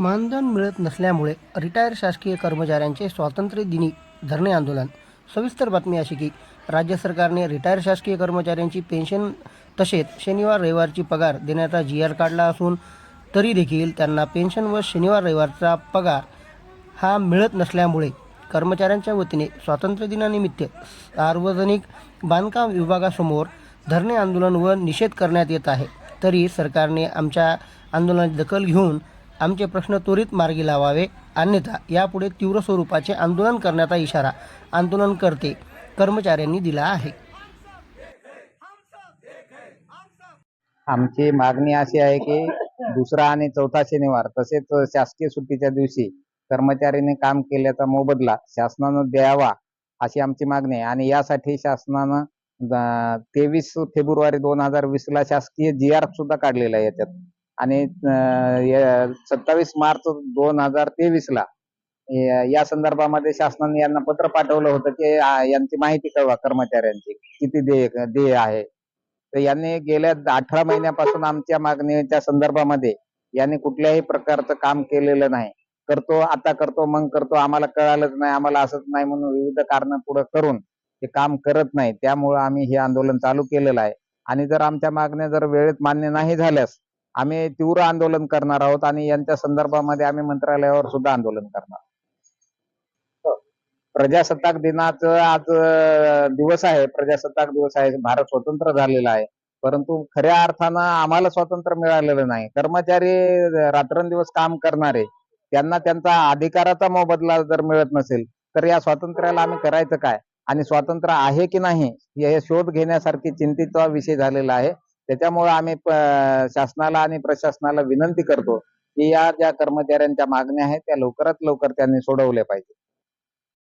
मानधन मिळत नसल्यामुळे रिटायर शासकीय कर्मचाऱ्यांचे स्वातंत्र्य दिनी धरणे आंदोलन. सविस्तर बातमी अशी की राज्य सरकारने रिटायर शासकीय कर्मचाऱ्यांची पेन्शन तसेच शनिवार रविवारची पगार देण्याचा जी आर काढला असून तरी देखील त्यांना पेन्शन व शनिवार रविवारचा पगार हा मिळत नसल्यामुळे कर्मचाऱ्यांच्या वतीने स्वातंत्र्य दिनानिमित्त सार्वजनिक बांधकाम विभागासमोर धरणे आंदोलन व निषेध करण्यात येत आहे. तरी सरकारने आमच्या आंदोलनाची दखल घेऊन आमचे प्रश्न त्वरित मार्गी लावावे. अन्यथा यापुढे तीव्र स्वरूपाचे आंदोलन करण्याचा इशारा आंदोलनकर्ते कर्मचाऱ्यांनी दिला आहे. आमची मागणी अशी आहे की दुसरा आणि चौथा शनिवार तसेच शासकीय सुट्टीच्या दिवशी कर्मचाऱ्यांनी काम केल्याचा मोबदला शासनानं द्यावा अशी आमची मागणी आहे. आणि यासाठी शासनानं तेवीस फेब्रुवारी दोन हजार वीस ला शासकीय जी आर सुद्धा काढलेला आहे याच्यात. आणि सत्तावीस मार्च दोन हजार तेवीस ला या- संदर्भामध्ये शासनाने यांना पत्र पाठवलं होतं की यांची माहिती कळवा कर्मचाऱ्यांची किती देय देय आहे. तर यांनी गेल्या अठरा महिन्यापासून आमच्या मागणीच्या संदर्भामध्ये यांनी कुठल्याही प्रकारचं काम केलेलं नाही. करतो आता करतो मग करतो आम्हाला कळालंच नाही आम्हाला असंच नाही म्हणून विविध कारण पुढे करून ते काम करत नाही. त्यामुळे आम्ही हे आंदोलन चालू केलेलं आहे. आणि जर आमच्या मागण्या जर वेळेत मान्य नाही झाल्यास आम्ही तीव्र आंदोलन करणार आहोत आणि यांच्या संदर्भामध्ये आम्ही मंत्रालयावर सुद्धा आंदोलन करणार प्रजासत्ताक दिनाचं आज दिवस आहे. प्रजासत्ताक दिवस आहे. भारत स्वतंत्र झालेला आहे. परंतु खऱ्या अर्थानं आम्हाला स्वातंत्र्य मिळालेलं नाही. कर्मचारी रात्रंदिवस काम करणारे त्यांना त्यांचा अधिकाराचा मोबदला जर मिळत नसेल तर या स्वातंत्र्याला आम्ही करायचं काय? आणि स्वातंत्र्य आहे की नाही हे शोध घेण्यासारखी चिंतेचा विषय झालेला आहे. त्याच्यामुळे आम्ही शासनाला आणि प्रशासनाला विनंती करतो की या ज्या कर्मचाऱ्यांच्या मागण्या आहेत त्या लवकरात लवकर त्यांनी सोडवल्या पाहिजे